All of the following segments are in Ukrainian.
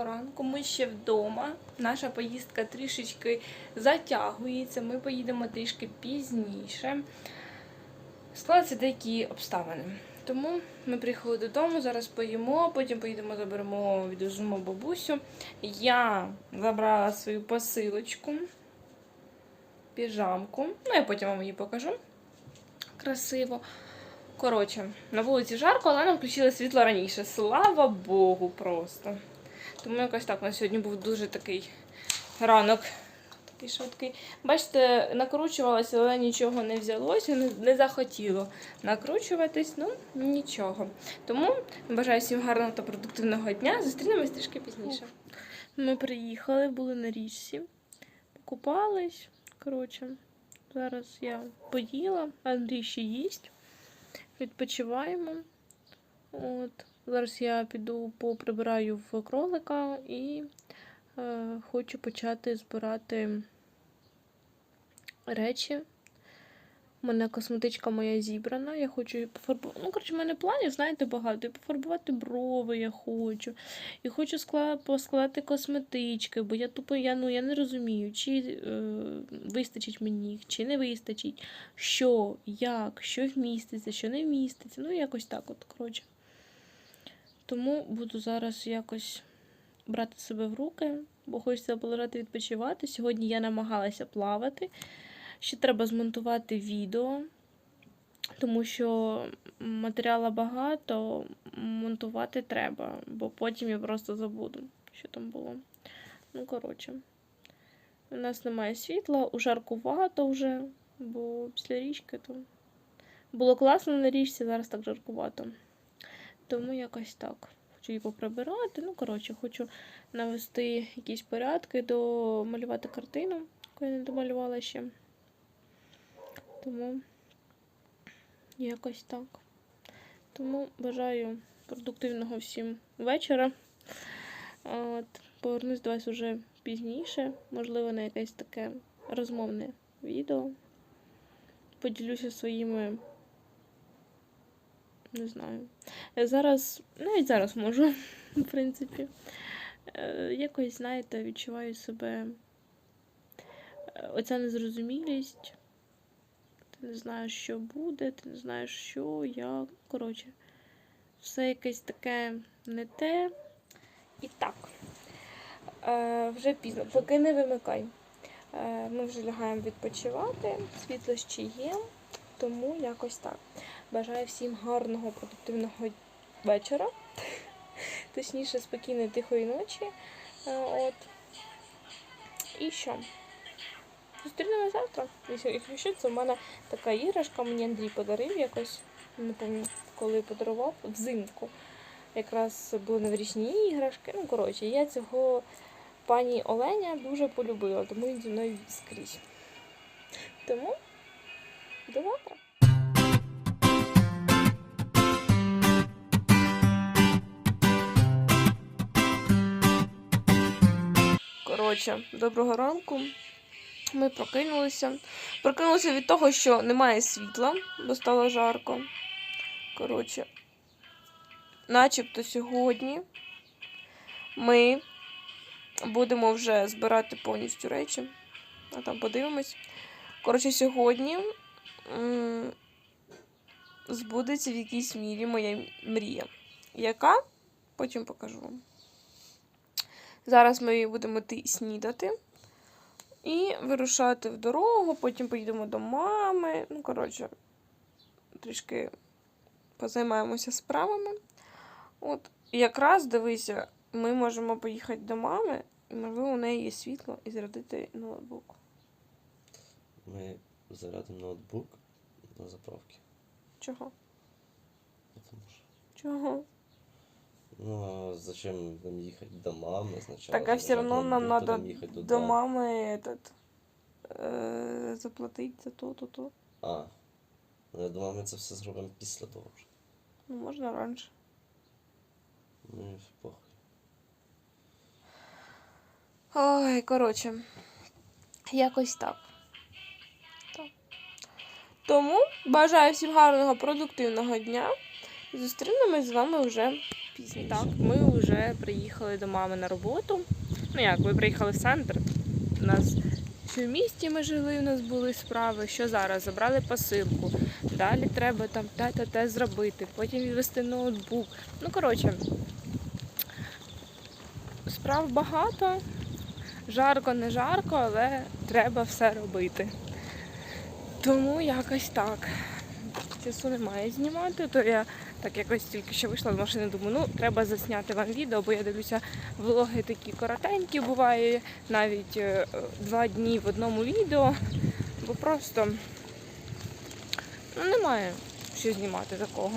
Доброго ранку. Ми ще вдома. Наша поїздка трішечки затягується. Ми поїдемо трішки пізніше. Склалися деякі обставини. Тому ми приїхали додому, зараз поїмо, потім поїдемо, заберемо, відвеземо бабусю. Я забрала свою посилочку, піжамку. Ну, я потім вам її покажу. Красиво. Коротше, на вулиці жарко, але нам включили світло раніше. Слава Богу, просто. Тому якось так. У нас сьогодні був дуже такий ранок. Такий швидкий. Бачите, накручувалося, але нічого не взялося, не, захотіло накручуватись, ну нічого. Тому бажаю всім гарного та продуктивного дня. Зустрінемось трішки пізніше. Ми приїхали, були на річці, покупались. Коротше, зараз я поїла, Андрій ще їсть відпочиваємо. От. Зараз я піду поприбираю в кролика і е, хочу почати збирати речі. У мене косметичка моя зібрана. Я хочу пофарбувати. Ну, коротше, в мене планів, знаєте, багато. І пофарбувати брови я хочу. І хочу скла... поскладати косметички, бо я тупо я, ну, я не розумію, чи е, вистачить мені їх, чи не вистачить. Що, як, що вміститься, що не вміститься. Ну, якось так, от, коротше. Тому буду зараз якось брати себе в руки, бо хочеться полежати відпочивати. Сьогодні я намагалася плавати. Ще треба змонтувати відео, тому що матеріалу багато, монтувати треба, бо потім я просто забуду, що там було. Ну, коротше, у нас немає світла, ужаркувато вже, бо після річки то було класно на річці, зараз так жаркувато. Тому якось так. Хочу її поприбирати. Ну, коротше, хочу навести якісь порядки, домалювати картину, яку я не домалювала ще. Тому якось так. Тому бажаю продуктивного всім вечора. От, повернусь до вас уже пізніше, можливо, на якесь таке розмовне відео. Поділюся своїми. Не знаю. Я Зараз, навіть зараз можу, в принципі. Е, Якось, знаєте, відчуваю себе е, оця незрозумілість. Ти не знаєш, що буде, ти не знаєш, що, як. Коротше, все якесь таке не те. І так. Е, вже пізно, поки не вимикай. Е, ми вже лягаємо відпочивати, світло ще є, тому якось так. Бажаю всім гарного, продуктивного вечора. Точніше, спокійної тихої ночі. Е, От. І що? Зустрінемося завтра. Якщо це в мене така іграшка, мені Андрій подарив якось, не пам'ятаю, коли подарував, взимку. Якраз були новорічні іграшки. Ну, коротше, я цього пані Оленя дуже полюбила, тому він зі мною скрізь. Тому до завтра. Коротше, доброго ранку. Ми прокинулися. Прокинулися від того, що немає світла, бо стало жарко. Коротше, начебто сьогодні ми будемо вже збирати повністю речі. А там подивимось. Коротше, сьогодні збудеться в якійсь мірі моя мрія. Яка? Потім покажу вам. Зараз ми будемо йти снідати і вирушати в дорогу, потім поїдемо до мами. Ну, коротше, трішки позаймаємося справами. От, якраз дивися, ми можемо поїхати до мами, і можливо у неї є світло і зарядити ноутбук. Ми зарядимо ноутбук на заправці. Чого? Потому що. Чого? Ну, а зачем нам їхати до мами сначала? Так, а все одно нам потім до мами этот, е, заплатити за то, то, то. А. Ну, я думав, ми це все зробимо після того вже. Ну, можна раніше. Ну, похуй. Ой, коротше, якось так. Тому бажаю всім гарного, продуктивного дня. Зустрінемось з вами вже І так, ми вже приїхали до мами на роботу. Ну як, ми приїхали в центр. У нас ще в місті ми жили, у нас були справи. Що зараз? Забрали посилку. Далі треба там те та те зробити, потім відвести ноутбук. Ну, коротше, справ багато. Жарко, не жарко, але треба все робити. Тому якось так. Часу немає знімати, то я так якось тільки що вийшла з машини, думаю, ну треба засняти вам відео, бо я дивлюся, влоги такі коротенькі буває, навіть е, два дні в одному відео, бо просто ну, немає що знімати такого.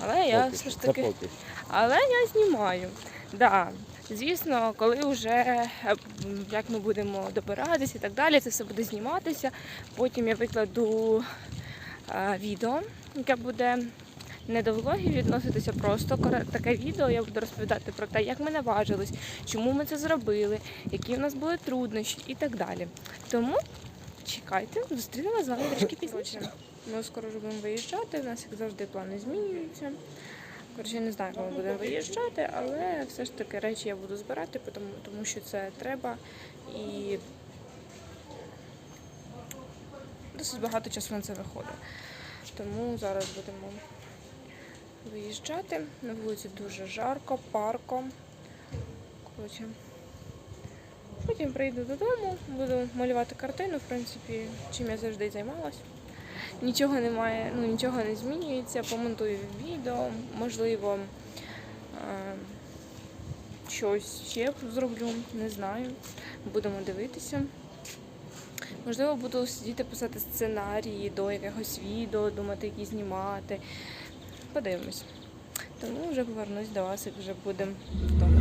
Але я все ж таки. Але я знімаю. Да. Звісно, коли вже е, як ми будемо добиратися і так далі, це все буде зніматися. Потім я викладу е, відео, яке буде не до влогів відноситися, просто таке відео. Я буду розповідати про те, як ми наважились, чому ми це зробили, які в нас були труднощі і так далі. Тому чекайте, зустрінемо з вами трішки пізніше. Ми скоро будемо виїжджати. У нас, як завжди, плани змінюються. Коротше, не знаю, коли ми будемо виїжджати, але все ж таки речі я буду збирати, тому, тому що це треба. І досить багато часу на це виходить. Тому зараз будемо виїжджати. На вулиці дуже жарко, парко. Коротше. Потім прийду додому, буду малювати картину, в принципі, чим я завжди займалась. Нічого немає, ну нічого не змінюється, помонтую відео, можливо, е, щось ще зроблю, не знаю. Будемо дивитися. Можливо, буду сидіти писати сценарії до якогось відео, думати, які знімати. Подивимось. Тому вже повернусь до вас, як вже будемо вдома.